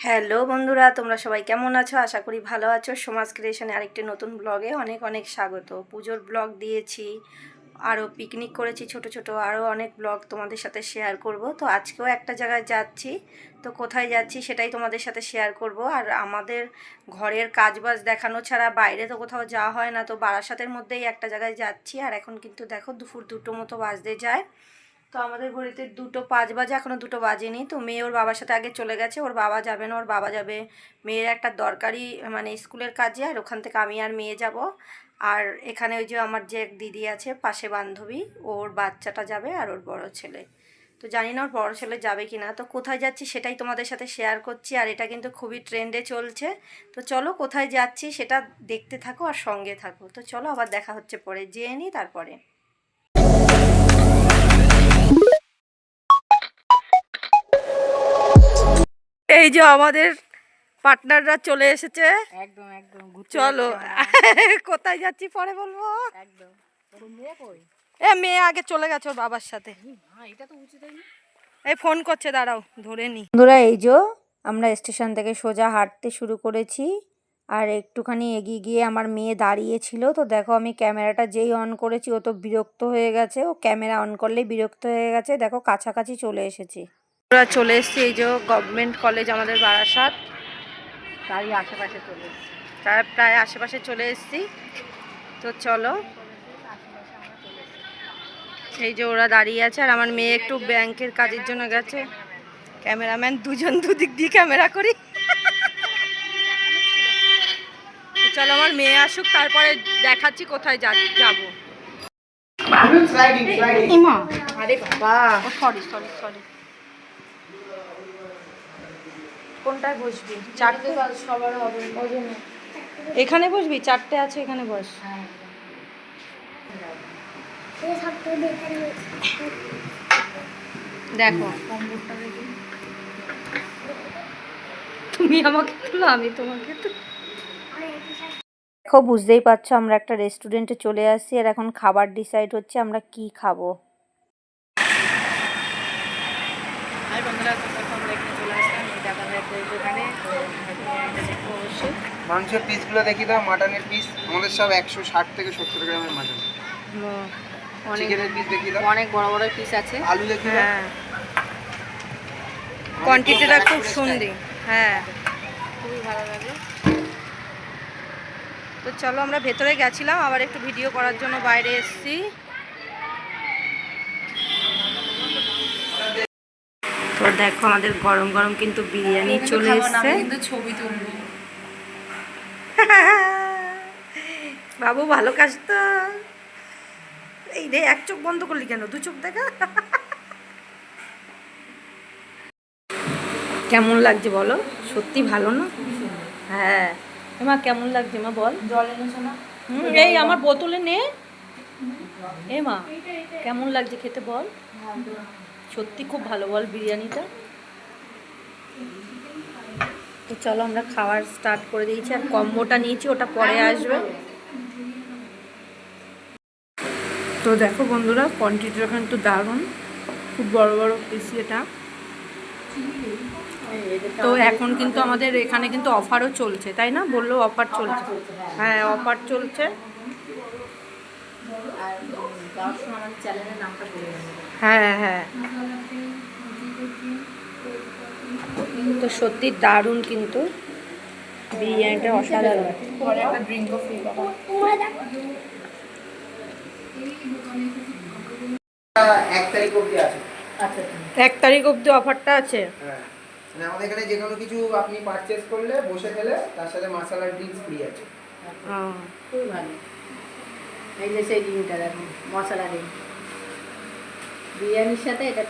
Hello বন্ধুরা, তোমরা সবাই কেমন আছো? আশা করি ভালো আছো। সমাজ ক্রিয়েশনে আরেকটি নতুন ব্লগে অনেক অনেক স্বাগত। পুজোর ব্লগ দিয়েছি, আরও পিকনিক করেছি ছোট ছোট, আরও অনেক ব্লগ তোমাদের সাথে শেয়ার করব। তো আজকেও একটা জায়গায় যাচ্ছি। তো কোথায় যাচ্ছি সেটাই তোমাদের সাথে শেয়ার করব। আর আমাদের ঘরের কাজবাজ দেখানো ছাড়া বাইরে তো কোথাও যাওয়া হয় না। তো বারাসাতের মধ্যেই একটা জায়গায় যাচ্ছি। আর এখন কিন্তু দেখো দুপুর দুটো মতো বাজতে যায়। তো আমাদের ঘড়িতে দুটো পাঁচ বাজে এখনও দুটো বাজেনি। তো মেয়ে ওর বাবার সাথে আগে চলে গেছে, ওর বাবা যাবে না, ওর বাবা যাবে। মেয়ের একটা দরকারি মানে স্কুলের কাজে, আর ওখান থেকে আমি আর মেয়ে যাব। আর এখানে ওই যে আমার যে এক দিদি আছে, পাশে বান্ধবী, ওর বাচ্চাটা যাবে আর ওর বড় ছেলে। তো জানি না ওর বড় ছেলে যাবে কি না তো কোথায় যাচ্ছি সেটাই তোমাদের সাথে শেয়ার করছি, আর এটা কিন্তু খুবই ট্রেন্ডে চলছে। তো চলো কোথায় যাচ্ছি সেটা দেখতে থাকো আর সঙ্গে থাকো। তো চলো আবার দেখা হচ্ছে পরে, যেয়ে নিই তারপরে। এই যে আমাদের পার্টনাররা চলে এসেছে। একদম একদম চলো। কোথায় যাচ্ছি পরে বলব? একদম। মেয়ে এ মেয়ে আগে চলে গেছে ওর বাবার সাথে। হ্যাঁ এটা তো এই ফোন করছে দাঁড়াও ধরে নি। বন্ধুরা এই যে আমরা স্টেশন থেকে সোজা হাঁটতে শুরু করেছি আর একটুখানি এগিয়ে গিয়ে আমার মেয়ে দাঁড়িয়েছিল। তো দেখো আমি ক্যামেরাটা যেই অন করেছি ও তো বিরক্ত হয়ে গেছে। ও ক্যামেরা অন করলেই বিরক্ত হয়ে গেছে। দেখো কাছাকাছি চলে এসেছি। আমরা চলে এসেছি এই যে গভর্নমেন্ট কলেজ আমাদের বারাসাত। তারই আশেপাশে চলে এসেছি। তার প্রায় আশেপাশে চলে এসেছি। তো চলো। এই যে ওরা দাঁড়িয়ে আছে আর আমার মেয়ে একটু ব্যাংকের কাজের জন্য গেছে। ক্যামেরাম্যান দুজন দুদিক দিয়ে ক্যামেরা করি। চলো আমার মেয়ে আসুক তারপরে দেখাচ্ছি কোথায় যা যাব। আরে বাবা। সরি সরি সরি কোনটায় বসবি? চারটে? সবার হবে। ওই জন্য এখানে বসবি? চারটে আছে এখানে বস। দেখো। তুমি আমাকে তুলো আমি তোমাকে তো দেখো বুঝতেই পারছ আমরা একটা রেস্টুরেন্টে চলে আসি আর এখন খাবার ডিসাইড হচ্ছে আমরা কি খাব আর বন্ধুরা দেখো আমরা এখানে চলে আসলাম দোকানে অবশ্যই মাংসের পিসগুলো দেখি দাও মাটনের পিস আমাদের সব একশো ষাট থেকে সত্তর গ্রামের মাটন চিকেনের পিস দেখি দাও। অনেক বড় বড় পিস আছে। আলু দেখি হ্যাঁ। কোয়ান্টিটিটা খুব সুন্দর। হ্যাঁ। খুবই ভালো লাগে তো চলো আমরা ভেতরে গেছিলাম আবার একটু ভিডিও করার জন্য বাইরে এসেছি। দেখো আমাদের গরম গরম কিন্তু বিরিয়ানি চলে এসছে। ছবি তুলবো। বাবু ভালো কাজ তো। এই রে এক চোখ বন্ধ করলি কেন? দু চোখ দেখা। কেমন লাগছে বলো? সত্যি ভালো না? হ্যাঁ। মা কেমন লাগছে মা বল? জল এনেছো না? এই আমার বোতলে নে। এ মা কেমন লাগছে খেতে বল? সত্যি খুব ভালো বল বিরিয়ানিটা। তো চলো আমরা খাওয়ার স্টার্ট করে দিয়েছি আর কম্বোটা নিয়েছি, ওটা পরে আসবে। তো দেখো বন্ধুরা কোয়ান্টিটিটা কিন্তু দারুণ। খুব বড় বড় পিস এটা। তো এখন কিন্তু আমাদের এখানে কিন্তু অফারও চলছে, তাই না? বলল অফার চলছে। হ্যাঁ অফার চলছে। আর যাওয়ার সময় আমার চ্যানেলের নামটা বলে দেবো হ্যাঁ হ্যাঁ। তো সত্যি দারুণ কিন্তু বিরিয়ানিটা অসাধারণ। পরে একটা ড্রিঙ্কও ফ্রি পাবো এক তারিখ অবধি আছে। আচ্ছা। অফারটা আছে? হ্যাঁ। মানে আমাদের এখানে যে কোনো কিছু আপনি পারচেস করলে বসে গেলে তার সাথে মশলা ড্রিঙ্কস ফ্রি আছে। হ্যাঁ। খুবই ভালো। এই যে দেখো, মশলা বিরিয়ানির সাথে এটা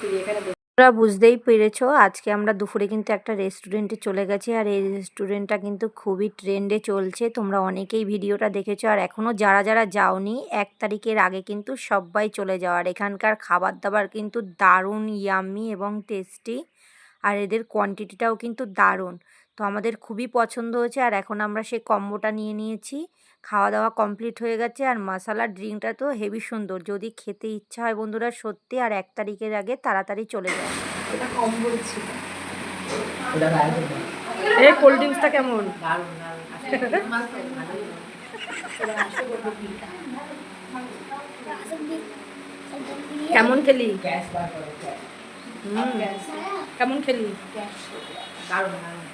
তোমরা বুঝতেই পেরেছ, আজকে আমরা দুপুরে কিন্তু একটা রেস্টুরেন্টে চলে গেছি, আর এই রেস্টুরেন্টটা কিন্তু খুবই ট্রেন্ডে চলছে। তোমরা অনেকেই ভিডিওটা দেখেছ, আর এখনও যারা যারা যাওনি, এক তারিখের আগে কিন্তু সবাই চলে যাওয়ার এখানকার খাবার দাবার কিন্তু দারুণ ইয়াম্মি এবং টেস্টি আর এদের কোয়ান্টিটিটাও কিন্তু দারুণ। তো আমাদের খুবই পছন্দ হয়েছে আর এখন আমরা সেই কম্বোটা নিয়ে নিয়েছি। খাওয়া দাওয়া কমপ্লিট হয়ে গেছে আর মশালা ড্রিঙ্কটা তো হেভি সুন্দর। যদি খেতে ইচ্ছা হয় বন্ধুরা সত্যি আর এক তারিখের আগে তাড়াতাড়ি চলে যায় এটা এই কোল্ড ড্রিঙ্কসটা কেমন? কেমন খেলি? কেমন খেলি? দারুণ দারুণ।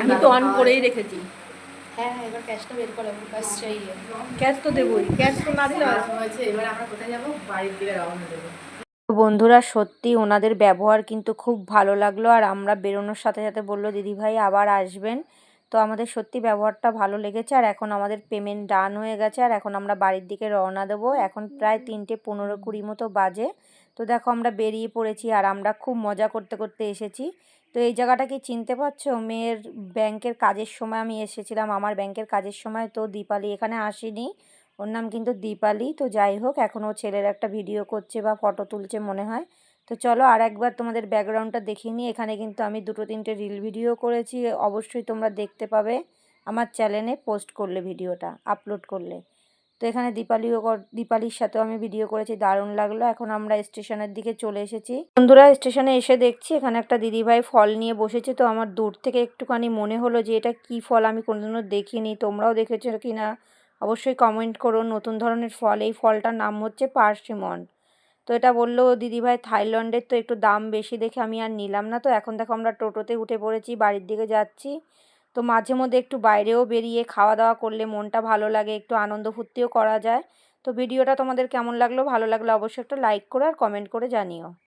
আমি তো অন করেই রেখেছি। বন্ধুরা, সত্যি ওনাদের ব্যবহার কিন্তু খুব ভালো লাগল, আর আমরা বেরোনোর সাথে সাথে বলল, দিদিভাই আবার আসবেন। তো আমাদের সত্যি ব্যবহারটা ভালো লেগেছে আর এখন আমাদের পেমেন্ট ডান হয়ে গেছে আর এখন আমরা বাড়ির দিকে রওনা দেবো। এখন প্রায় তিনটে পনেরো কুড়ি মতো বাজে। তো দেখো আমরা বেরিয়ে পড়েছি আর আমরা খুব মজা করতে করতে এসেছি। তো এই জায়গাটা কি চিনতে পারছ? মেয়ের ব্যাংকের কাজের সময় আমি এসেছিলাম। আমার ব্যাংকের কাজের সময় তো দীপালি এখানে আসেনি। ওর নাম কিন্তু দীপালি। তো যাই হোক এখন ও ছেলের একটা ভিডিও করছে বা ফটো তুলছে মনে হয়। তো চলো আর একবার তোমাদের ব্যাকগ্রাউন্ডটা দেখিয়ে নিই। এখানে কিন্তু আমি দুটো তিনটে রিল ভিডিও করেছি। অবশ্যই তোমরা দেখতে পাবে আমার চ্যানেলে পোস্ট করলে ভিডিওটা আপলোড করলে। তো এখানে দীপালিও দীপালির সাথেও আমি ভিডিও করেছি, দারুণ লাগল। এখন আমরা স্টেশনের দিকে চলে এসেছি। বন্ধুরা স্টেশনে এসে দেখছি এখানে একটা দিদিভাই ফল নিয়ে বসেছে। তো আমার দূর থেকে একটুখানি মনে হলো যে এটা কি ফল, আমি কোনোদিনও দেখিনি। তোমরাও দেখেছ কি না অবশ্যই কমেন্ট করো। নতুন ধরনের ফল, এই ফলটার নাম হচ্ছে পার্সিমন। তো এটা বলল দিদিভাই থাইল্যান্ডের তো একটু দাম বেশি দেখে আমি আর নিলাম না তো। এখন দেখো আমরা টোটোতে উঠে পড়েছি, বাড়ির দিকে যাচ্ছি। তো মাঝে মধ্যে একটু বাইরেও বেরিয়ে খাওয়া দাওয়া করলে মনটা ভালো লাগে, একটু আনন্দ ফুর্তিও করা যায়। তো ভিডিওটা তোমাদের কেমন লাগল, ভালো লাগল অবশ্যই একটা লাইক করে আর কমেন্ট করে জানিও।